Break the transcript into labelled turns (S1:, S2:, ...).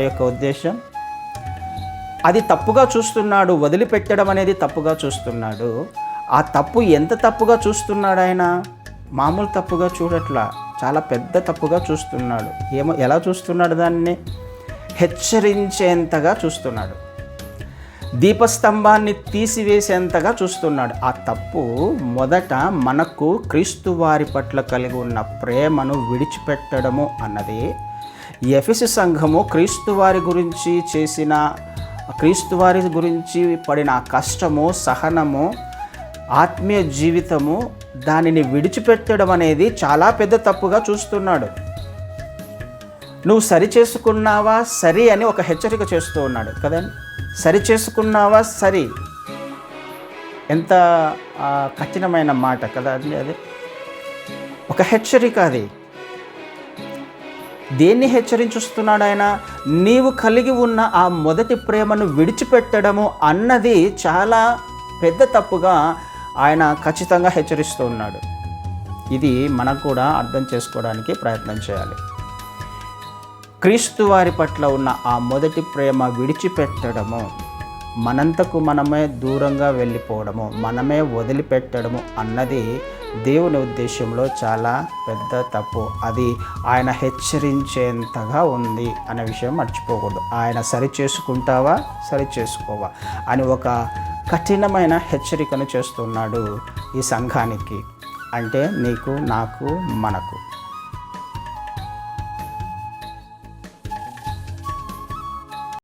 S1: యొక్క ఉద్దేశం అది తప్పుగా చూస్తున్నాడు వదిలిపెట్టడం అనేది తప్పుగా చూస్తున్నాడు. ఆ తప్పు ఎంత తప్పుగా చూస్తున్నాడు ఆయన? మామూలు తప్పుగా చూడట్లా చాలా పెద్ద తప్పుగా చూస్తున్నాడు. ఏమో ఎలా చూస్తున్నాడు దాన్ని? హెచ్చరించేంతగా చూస్తున్నాడు. దీపస్తంభాన్ని తీసివేసేంతగా చూస్తున్నాడు. ఆ తప్పు మొదట మనకు క్రీస్తు వారి పట్ల కలిగి ఉన్న ప్రేమను విడిచిపెట్టడము అన్నది ఎఫెసి సంఘము క్రీస్తు వారి గురించి చేసిన క్రీస్తు వారి గురించి పడిన కష్టము సహనము ఆత్మీయ జీవితము దానిని విడిచిపెట్టడం అనేది చాలా పెద్ద తప్పుగా చూస్తున్నాడు. నువ్వు సరి చేసుకున్నావా? సరి అని ఒక హెచ్చరిక చేస్తూ ఉన్నాడు కదండి సరి చేసుకున్నావా? సరి. ఎంత కఠినమైన మాట కదా అండి అది ఒక హెచ్చరిక అది. దేన్ని హెచ్చరించుస్తున్నాడు ఆయన? నీవు కలిగి ఉన్న ఆ మొదటి ప్రేమను విడిచిపెట్టడము అన్నది చాలా పెద్ద తప్పుగా ఆయన ఖచ్చితంగా హెచ్చరిస్తూ ఉన్నాడు. ఇది మనకు కూడా అర్థం చేసుకోవడానికి ప్రయత్నం చేయాలి. క్రీస్తు వారి పట్ల ఉన్న ఆ మొదటి ప్రేమ విడిచిపెట్టడము మనంతకు మనమే దూరంగా వెళ్ళిపోవడము మనమే వదిలిపెట్టడము అన్నది దేవుని ఉద్దేశంలో చాలా పెద్ద తప్పు. అది ఆయన హెచ్చరించేంతగా ఉంది అనే విషయం మర్చిపోకూడదు. ఆయన సరి చేసుకుంటావా సరి చేసుకోవా అని ఒక కఠినమైన హెచ్చరికను చేస్తున్నాడు ఈ సంఘానికి. అంటే నీకు నాకు మనకు.